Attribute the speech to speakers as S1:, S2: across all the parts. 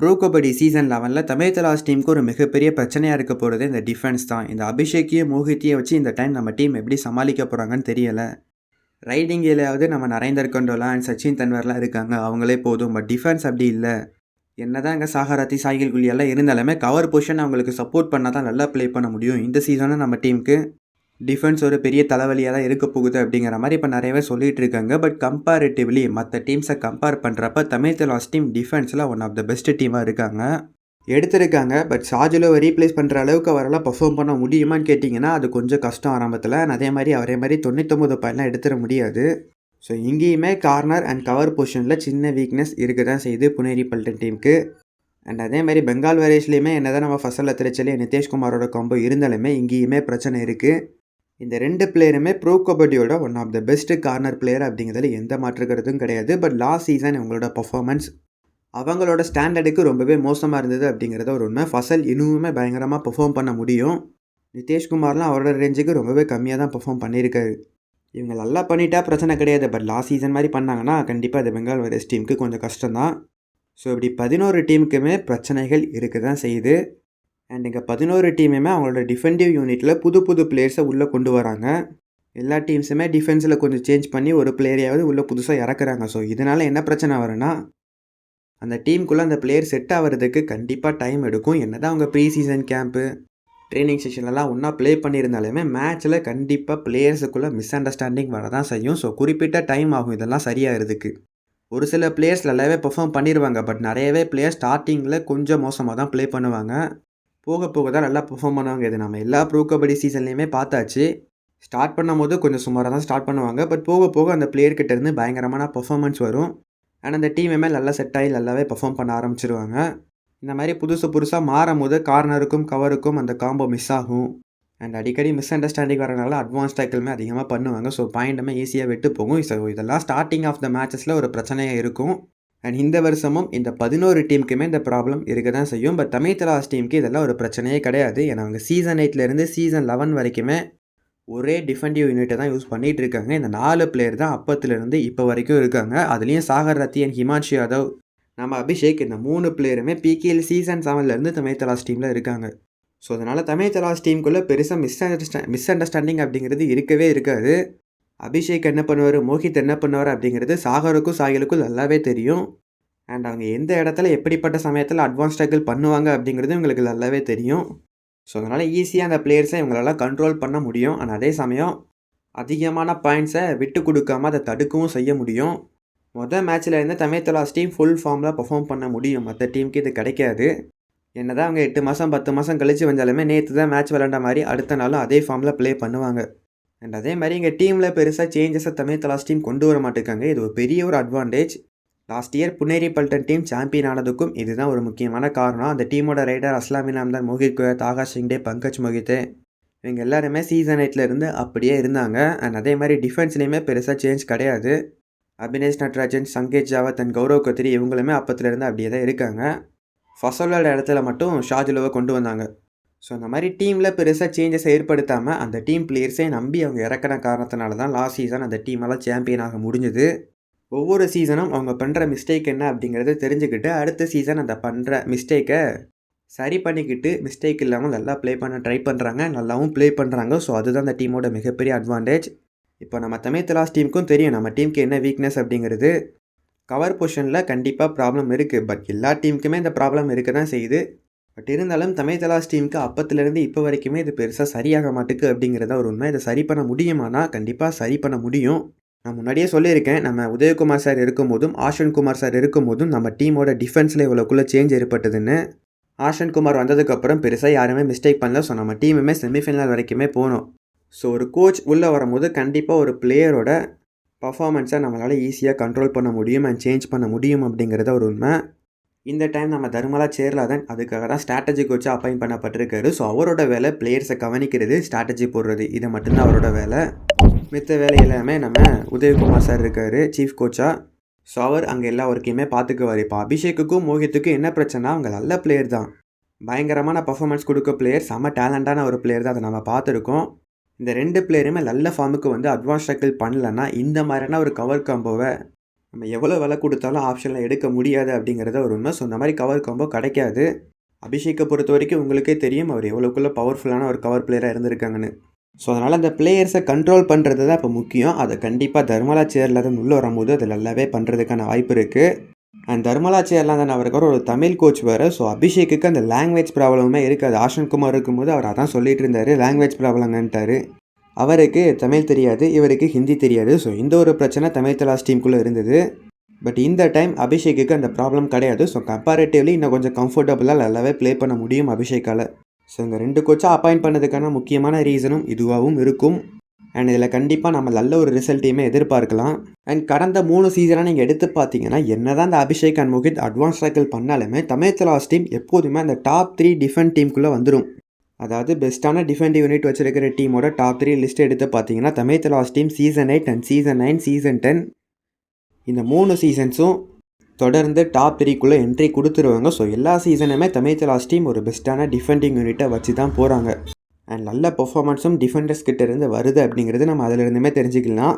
S1: Bro kabaddi season லெவனில் தமிழ் தலாஸ் டீமுக்கு ஒரு மிகப்பெரிய பிரச்சனையாக இருக்க போகிறது இந்த டிஃபென்ஸ் தான். இந்த அபிஷேக்கையும் மோகித்தையும் வச்சு இந்த டைம் நம்ம டீம் எப்படி சமாளிக்க போகிறாங்கன்னு தெரியலை. ரைடிங் ஏரியாவது நம்ம நரேந்தர் கொண்டோலா அண்ட் சச்சின் தன்வர்லாம் இருக்காங்க. அவங்களே போதும். பட் டிஃபென்ஸ் அப்படி இல்லை. என்னதான் இங்கே சாகராத்தி சாகில் குலி எல்லாம் இருந்தாலுமே கவர் பொசிஷன் அவங்களுக்கு சப்போர்ட் பண்ணால் தான் நல்லா ப்ளே பண்ண முடியும். இந்த சீசனும் நம்ம டீமுக்கு டிஃபென்ஸ் ஒரு பெரிய தலைவலியாக தான் இருக்க போகுது அப்படிங்கிற மாதிரி இப்போ நிறையவே சொல்லிகிட்டு இருக்காங்க. பட் கம்பேரிட்டிவ்லி மற்ற டீம்ஸை கம்பேர் பண்ணுறப்ப தமிழ் தெலாஸ் டீம் டிஃபென்ஸில் ஒன் ஆஃப் த பெஸ்ட் டீமாக இருக்காங்க. எடுத்திருக்காங்க பட் சாஜுலோவை ரீப்ளேஸ் பண்ணுற அளவுக்கு அவரால் பர்ஃபார்ம் பண்ண முடியுமான்னு கேட்டிங்கன்னா அது கொஞ்சம் கஷ்டம் ஆரம்பத்தில். அதே மாதிரி அவரே மாதிரி தொண்ணூத்தொம்பது பாயிண்ட்லாம் எடுத்துட முடியாது. ஸோ இங்கேயுமே கார்னர் அண்ட் கவர் பொசிஷனில் சின்ன வீக்னஸ் இருக்க தான் செய்யுது புனேரி பல்டன் டீமுக்கு அண்ட் அதே மாதிரி பெங்கால் வேரேஜ்லேயுமே என்ன தான் நம்ம ஃபசலில் திருச்சலி நிதிஷ்குமாரோட காம்போ இருந்தாலுமே இங்கேயுமே பிரச்சனை இருக்குது இந்த ரெண்டு பிளேயருமே pro கபடியோட one of the best corner player அப்படிங்கிறதுல எந்த மாற்றுக்கிறதும் கிடையாது. பட் லாஸ்ட் சீசன் இவங்களோட பர்ஃபார்மன்ஸ் அவங்களோட ஸ்டாண்டர்டுக்கு ரொம்பவே மோசமாக இருந்தது அப்படிங்கிறத ஒரு உண்மை. ஃபசல் இன்னுமே பயங்கரமாக பெர்ஃபார்ம் பண்ண முடியும். நிதிஷ்குமார்லாம் அவரோட ரேஞ்சுக்கு ரொம்பவே கம்மியாக தான் பெர்ஃபார்ம் பண்ணியிருக்காரு. இவங்க நல்லா பண்ணிட்டா பிரச்சனை கிடையாது. பட் லாஸ்ட் சீசன் மாதிரி பண்ணாங்கன்னா கண்டிப்பாக அது பெங்கால் வைரஸ் டீமுக்கு கொஞ்சம் கஷ்டம்தான். ஸோ இப்படி பதினோரு டீமுக்குமே பிரச்சனைகள் இருக்க தான் செய்யுது. அண்ட் இங்கே பதினோரு டீமுமே அவங்களோட டிஃபென்டிவ் யூனிட்டில் புது புது பிளேயர்ஸை உள்ளே கொண்டு வராங்க. எல்லா டீம்ஸுமே டிஃபென்ஸில் கொஞ்சம் சேஞ்ச் பண்ணி ஒரு பிளேயரையாவது உள்ளே புதுசாக இறக்குறாங்க. ஸோ இதனால் என்ன பிரச்சனை வரும்னா அந்த டீமுக்குள்ளே அந்த பிளேயர் செட் ஆகிறதுக்கு கண்டிப்பாக டைம் எடுக்கும். என்ன தான் அவங்க ப்ரீ சீசன் கேம்ப்பு ட்ரைனிங் செஷன்லலாம் ஒன்றா ப்ளே பண்ணியிருந்தாலுமே மேட்ச்சில் கண்டிப்பாக பிளேயர்ஸுக்குள்ளே மிஸ் அண்டர்ஸ்டாண்டிங் வர தான் செய்யும். ஸோ குறிப்பிட்ட டைம் ஆகும் இதெல்லாம் சரியாகிறதுக்கு. ஒரு சில பிளேயர்ஸ் நல்லாவே பெர்ஃபார்ம் பண்ணிடுவாங்க பட் நிறையவே பிளேயர்ஸ் ஸ்டார்டிங்கில் கொஞ்சம் மோசமாக தான் ப்ளே பண்ணுவாங்க. போக போக தான் நல்லா பெர்ஃபார்ம் பண்ணுவாங்க இது நம்ம எல்லா ப்ரோ கபடி சீசன்லேயுமே பார்த்தாச்சு. ஸ்டார்ட் பண்ணும்போது கொஞ்சம் சுமாராக தான் ஸ்டார்ட் பண்ணுவாங்க. பட் போக போக அந்த பிளேயர்கிட்ட இருந்து பயங்கரமான பர்ஃபார்மன்ஸ் வரும். அண்ட் அந்த டீமுமே நல்லா செட் ஆகி நல்லாவே பெர்ஃபார்ம் பண்ண ஆரம்பிச்சிருவாங்க. இந்த மாதிரி புதுசு புதுசாக மாறும் போது கார்னருக்கும் கவருக்கும் அந்த காம்போ மிஸ் ஆகும். அண்ட் அடிக்கடி மிஸ் அண்டர்ஸ்டாண்டிங் வரனால அட்வான்ஸ் டேக்கிளுமே அதிகமாக பண்ணுவாங்க. ஸோ பாயிண்ட்டுமே ஈஸியாக விட்டு போகும். ஸோ இதெல்லாம் ஸ்டார்டிங் ஆஃப் த மேட்சஸில் ஒரு பிரச்சனையாக இருக்கும். அண்ட் இந்த வருஷமும் இந்த பதினோரு டீமுக்குமே இந்த ப்ராப்ளம் இருக்க தான் செய்யும். பட் தமிழ் தலாஸ் டீமுக்கு இதெல்லாம் ஒரு பிரச்சனையே கிடையாது. ஏன்னா அவங்க சீசன் எயிட்லேருந்து சீசன் லெவன் வரைக்குமே ஒரே டிஃபென்டிவ் யூனிட்டை தான் யூஸ் பண்ணிகிட்டு இருக்காங்க. இந்த நாலு பிளேயர் தான் அப்பத்துலேருந்து இப்போ வரைக்கும் இருக்காங்க. அதுலேயும் சாகர் ரத்தி அண்ட் ஹிமான்ஷு யாதவ் நம்ம அபிஷேக் இந்த மூணு பிளேயருமே பிகேஎல் சீசன் செவன்லேருந்து தமிழ் தலாஸ் டீமில் இருக்காங்க. ஸோ அதனால் தமிழ் தலாஸ் டீமுக்குள்ளே பெருசாக மிஸ் அண்டர்ஸ்டா மிஸ் அண்டர்ஸ்டாண்டிங் அப்படிங்கிறது இருக்கவே இருக்காது. அபிஷேக் என்ன பண்ணுவார்? மோஹித் என்ன பண்ணுவார் அப்படிங்கிறது சாகருக்கும் சாகிலுக்கும் நல்லாவே தெரியும். அண்ட் அவங்க எந்த இடத்துல எப்படிப்பட்ட சமயத்தில் அட்வான்ஸ் டேக்கிள் பண்ணுவாங்க அப்படிங்கிறது இவங்களுக்கு நல்லாவே தெரியும். ஸோ அதனால் ஈஸியாக அந்த பிளேயர்ஸை இவங்களால கண்ட்ரோல் பண்ண முடியும். அண்ட் அதே சமயம் அதிகமான பாயிண்ட்ஸை விட்டு கொடுக்காம அதை தடுக்கவும் செய்ய முடியும். மொதல் மேட்ச்சில் இருந்து தமிழ் தலாஸ் டீம் ஃபுல் ஃபார்மில் பர்ஃபார்ம் பண்ண முடியும். மற்ற டீமுக்கு இது கிடைக்காது. என்ன தான் அவங்க எட்டு மாதம் பத்து மாதம் கழிச்சு வந்தாலுமே நேற்று தான் மேட்ச் விளாண்ட மாதிரி அடுத்த நாளும் அதே ஃபார்மில் ப்ளே பண்ணுவாங்க. அண்ட் அதே மாதிரி இங்கே டீமில் பெருசாக சேஞ்சஸை தமிழ் தலாஸ் டீம் கொண்டு வர மாட்டேங்காங்க இது ஒரு பெரிய ஒரு advantage last year Puneri Paltan team champion ஆனதுக்கும் இதுதான் ஒரு முக்கியமான காரணம். அந்த டீமோட ரைடர் அஸ்லாமின் அம்தான் மோஹித் குயத் ஆகாஷ் சிங்டே பங்கஜ் மோஹித் இவங்க எல்லாருமே சீசன் எயிட்டில் இருந்து அப்படியே இருந்தாங்க. அண்ட் அதே மாதிரி டிஃபென்ஸ்லேயுமே பெருசாக சேஞ்ச் கிடையாது. அபினேஷ் நட்ராஜன் சங்கேஜ் ஜாவத் அண்ட் கௌரவ் கத்திரி இவங்களுமே அப்பத்துலேருந்து அப்படியே தான் இருக்காங்க. ஃபசலோட இடத்துல மட்டும் ஷாஜுலோவை கொண்டு வந்தாங்க. ஸோ அந்த மாதிரி டீமில் பெருசாக சேஞ்சஸ் ஏற்படுத்தாமல் அந்த டீம் பிளேயர்ஸே நம்பி அவங்க இறக்கின காரணத்தினால தான் லாஸ்ட் சீசன் அந்த டீமெல்லாம் சாம்பியன் ஆக முடிஞ்சுது. ஒவ்வொரு சீசனும் அவங்க பண்ணுற மிஸ்டேக் என்ன அப்படிங்கிறத தெரிஞ்சுக்கிட்டு அடுத்த சீசன் அந்த பண்ணுற மிஸ்டேக்கை சரி பண்ணிக்கிட்டு மிஸ்டேக் இல்லாமல் நல்லா ப்ளே பண்ண ட்ரை பண்ணுறாங்க நல்லாவும் ப்ளே பண்ணுறாங்க ஸோ அதுதான் அந்த டீமோட மிகப்பெரிய அட்வான்டேஜ் இப்போ நம்ம தமிழ் தலாஸ் டீமுக்கும் தெரியும் நம்ம டீமுக்கு என்ன வீக்னஸ் அப்படிங்கிறது. கவர் பொஷனில் கண்டிப்பாக ப்ராப்ளம் இருக்குது பட் எல்லா டீமுக்குமே இந்த ப்ராப்ளம் இருக்க தான் செய்யுது. பட் இருந்தாலும் தமிழ் தலாஸ் டீமுக்கு அப்பத்துலேருந்து இப்போ வரைக்குமே இது பெருசாக சரியாக மாட்டுக்கு அப்படிங்கிறத ஒரு உண்மை. இதை சரி பண்ண முடியுமானா கண்டிப்பாக சரி பண்ண முடியும். நான் முன்னாடியே சொல்லியிருக்கேன் நம்ம உதயகுமார் சார் இருக்கும்போதும் ஆஷன் குமார் சார் இருக்கும்போதும் நம்ம டீமோட டிஃபென்ஸில் இவ்வளோக்குள்ளே சேஞ்ச் ஏற்பட்டதுன்னு. ஆஷன் குமார் வந்ததுக்கப்புறம் பெருசாக யாருமே மிஸ்டேக் பண்ணல. ஸோ நம்ம டீமுமே செமிஃபைனல் வரைக்குமே போனோம். ஸோ ஒரு கோச் உள்ளே வரும்போது கண்டிப்பாக ஒரு பிளேயரோட பர்ஃபாமன்ஸை நம்மளால் ஈஸியாக கண்ட்ரோல் பண்ண முடியும் அண்ட் சேஞ்ச் பண்ண முடியும் அப்படிங்கிறத ஒரு உண்மை. இந்த டைம் நம்ம தர்மலா சேர்லாதன் அதுக்காக தான் ஸ்ட்ராட்டஜி கோச்சாக அப்பாயின் பண்ணப்பட்டிருக்காரு. ஸோ அவரோட வேலை பிளேயர்ஸை கவனிக்கிறது ஸ்ட்ராட்டஜி போடுறது. இது மட்டும்தான் அவரோட வேலை. மித்த வேலை எல்லாமே நம்ம உதயகுமார் சார் இருக்கார் சீஃப் கோச்சாக ஸோ அவர் அங்கே எல்லா ஒர்க்கையுமே பார்த்துக்குவார். இப்போ அபிஷேக்குக்கும் மோகித்துக்கும் என்ன பிரச்சனை அவங்க நல்ல பிளேயர் தான். பயங்கரமான பர்ஃபார்மன்ஸ் கொடுக்க பிளேயர் செம்ம டேலண்டான ஒரு பிளேயர் தான். அதை நம்ம பார்த்துருக்கோம். இந்த ரெண்டு பிளேயருமே நல்ல ஃபார்முக்கு வந்து அட்வான்ஸ் டேக்கிள் பண்ணலன்னா இந்த மாதிரியான ஒரு கவர் காம்போவை நம்ம எவ்வளோ விலை கொடுத்தாலும் ஆப்ஷனில் எடுக்க முடியாது அப்படிங்கிறத ஒரு உண்மை ஸோ இந்த மாதிரி கவர் காம்போ கிடைக்காது. அபிஷேக்கை பொறுத்த வரைக்கும் உங்களுக்கே தெரியும் அவர் எவ்வளோக்குள்ளே பவர்ஃபுல்லான ஒரு கவர் பிளேயராக இருந்திருக்காங்கன்னு. ஸோ அதனால் அந்த பிளேயர்ஸை கண்ட்ரோல் பண்ணுறது தான் இப்போ முக்கியம். அதை கண்டிப்பாக தர்மலா சேரில் தான் உள்ளே வரும்போது அது நல்லாவே பண்ணுறதுக்கான வாய்ப்பு இருக்குது அண்ட் தர்மலா சேர்லாம் தான் அவருக்கு ஒரு தமிழ் கோச் வேறு. ஸோ அபிஷேக்குக்கு அந்த லாங்குவேஜ் ப்ராப்ளமே இருக்காது. ஆஷன் குமார் இருக்கும்போது அவர் அதான் சொல்லிட்டு இருந்தார். லாங்குவேஜ் ப்ராப்ளங்கன்ட்டாரு அவருக்கு தமிழ் தெரியாது இவருக்கு ஹிந்தி தெரியாது. ஸோ இந்த ஒரு பிரச்சனை தமிழ் தலாஸ் டீமுக்குள்ளே இருந்தது. பட் இந்த டைம் அபிஷேக்குக்கு அந்த ப்ராப்ளம் கிடையாது. ஸோ கம்பேரிட்டிவ்லி இன்னும் கொஞ்சம் கம்ஃபர்டபுளாக நல்லாவே ப்ளே பண்ண முடியும் அபிஷேக்கால். ஸோ இந்த ரெண்டு கோச்சாக அப்பாயிண்ட் பண்ணதுக்கான முக்கியமான ரீசனும் இதுவாகவும் இருக்கும். அண்ட் இதில் கண்டிப்பாக நம்ம நல்ல ஒரு ரிசல்ட்டையுமே எதிர்பார்க்கலாம். அண்ட் கடந்த மூணு சீசனாக நீங்கள் எடுத்து பார்த்தீங்கன்னா என்ன தான் இந்த Abhishek and Mohit advance tackle பண்ணாலுமே தமிழ் தலாஸ் டீம் எப்போதுமே அந்த டாப் த்ரீ டிஃபெண்ட் டீமுக்குள்ளே வந்துடும் அதாவது பெஸ்ட்டான டிஃபெண்ட் யூனிட் வச்சிருக்கிற டீமோட டாப் த்ரீ லிஸ்ட் எடுத்து பார்த்தீங்கன்னா Tamil Thalaivas team season eight and season nine season ten இந்த மூணு சீசன்ஸும் தொடர்ந்து டாப் த்ரீக்குள்ளே என்ட்ரி கொடுத்துருவாங்க. ஸோ எல்லா சீசனுமே தமிழ் தலாஸ் டீம் ஒரு பெஸ்ட்டான டிஃபெண்டிங் யூனிட்டை வச்சு தான் போகிறாங்க அண்ட் நல்ல பெர்ஃபார்மன்ஸும் டிஃபெண்டர்ஸ் கிட்டேருந்து வருது அப்படிங்கிறது நம்ம அதிலிருந்துமே தெரிஞ்சுக்கலாம்.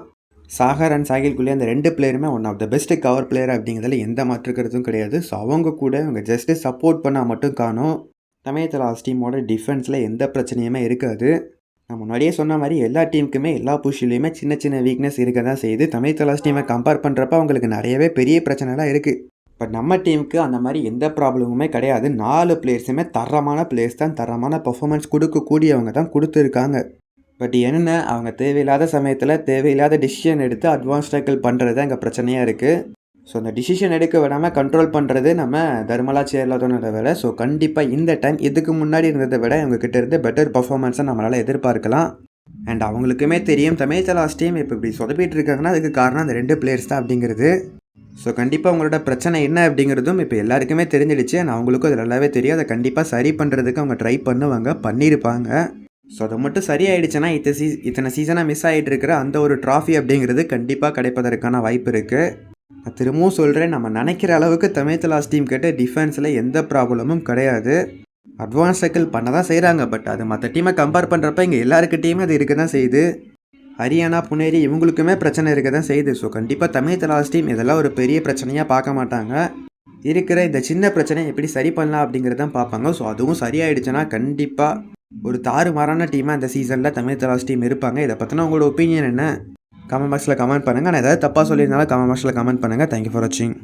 S1: சாகர் அண்ட் சாகில்குள்ளே அந்த ரெண்டு பிளேயருமே one of the best cover player அப்படிங்கிறதுல எந்த மாற்றுக்கிறதும் கிடையாது. ஸோ அவங்க கூட அவங்க ஜஸ்ட்டு சப்போர்ட் பண்ணால் மட்டும் காணும். தமிழ் தலாஸ் டீமோட டிஃபென்ஸில் எந்த பிரச்சனையுமே இருக்காது. நான் முன்னாடியே சொன்ன மாதிரி எல்லா டீமுக்குமே எல்லா புஷிலையுமே சின்ன சின்ன வீக்னஸ் இருக்க தான் செய்யுது. தமிழ் தலாஸ் டீமை கம்பேர் பண்ணுறப்ப அவங்களுக்கு நிறையவே பெரிய பிரச்சனைலாம் இருக்குது பட் நம்ம டீமுக்கு அந்த மாதிரி எந்த ப்ராப்ளமுமே கிடையாது. நாலு பிளேயர்ஸுமே தரமான பிளேயர்ஸ் தான் தரமான பர்ஃபாமன்ஸ் கொடுக்கக்கூடியவங்க தான் கொடுத்துருக்காங்க. பட் என்ன அவங்க தேவையில்லாத சமயத்தில் தேவையில்லாத டிசிஷன் எடுத்து அட்வான்ஸ் டேக்கிள் பண்ணுறது தான் எங்கள் பிரச்சனையாக இருக்குது ஸோ அந்த டிசிஷன் எடுக்க விடாமல் கண்ட்ரோல் பண்ணுறது நம்ம தர்மலா சேர்லாதோனோட வேலை. ஸோ கண்டிப்பாக இந்த டைம் இதுக்கு முன்னாடி இருந்ததை விட இவங்க இருந்து பெட்டர் பர்ஃபார்மன்ஸை நம்மளால் எதிர்பார்க்கலாம். அண்ட் அவங்களுக்குமே தெரியும் தமிழ் டீம் இப்போ இப்படி சொதப்பிட்டு இருக்காங்கன்னா அதுக்கு காரணம் அந்த ரெண்டு பிளேயர்ஸ் தான் அப்படிங்கிறது. ஸோ கண்டிப்பாக அவங்களோட பிரச்சனை என்ன அப்படிங்கிறதும் இப்போ எல்லாருக்குமே தெரிஞ்சிடுச்சு. அண்ட் அவங்களுக்கும் அது நல்லாவே தெரியும். அதை கண்டிப்பாக சரி பண்ணுறதுக்கு அவங்க ட்ரை பண்ணுவாங்க பண்ணியிருப்பாங்க. ஸோ அதை மட்டும் சரியாயிடுச்சுன்னா இத்தனை சீ இத்தனை சீசனாக மிஸ் ஆகிட்டு இருக்கிற அந்த ஒரு ட்ராஃபி அப்படிங்கிறது கண்டிப்பாக கிடைப்பதற்கான வாய்ப்பு இருக்குது நான் திரும்பவும் சொல்கிறேன் நம்ம நினைக்கிற அளவுக்கு தமிழ் தலாஸ் டீம் கிட்ட டிஃபென்ஸில் எந்த ப்ராப்ளமும் கிடையாது. அட்வான்ஸ் சைக்கிள் பண்ண தான் செய்கிறாங்க பட் அது மற்ற டீமை கம்பேர் பண்ணுறப்ப இங்கே எல்லாருக்கிட்டேயுமே அது இருக்க தான் செய்யுது. ஹரியானா புனேரி இவங்களுக்குமே பிரச்சனை இருக்க தான் செய்யுது. ஸோ கண்டிப்பாக தமிழ் தலாஸ் டீம் இதெல்லாம் ஒரு பெரிய பிரச்சனையாக பார்க்க மாட்டாங்க. இருக்கிற இந்த சின்ன பிரச்சனையை எப்படி சரி பண்ணலாம் அப்படிங்கிறதான் பார்ப்பாங்க. ஸோ அதுவும் சரியாயிடுச்சுன்னா கண்டிப்பாக ஒரு தாறுமாறான டீமாக இந்த சீசனில் தமிழ் தலாஸ் டீம் இருப்பாங்க. இதை பற்றின உங்களோட ஒப்பீனியன் என்ன? கமெண்ட் பாக்ஸில் கமெண்ட் பண்ணுங்கள் நான் ஏதாவது தப்பாக சொல்லியிருந்தாலும் கமெண்ட் பாக்ஸில் கமெண்ட் பண்ணுங்கள் தேங்க்யூ ஃபார் வாட்சிங்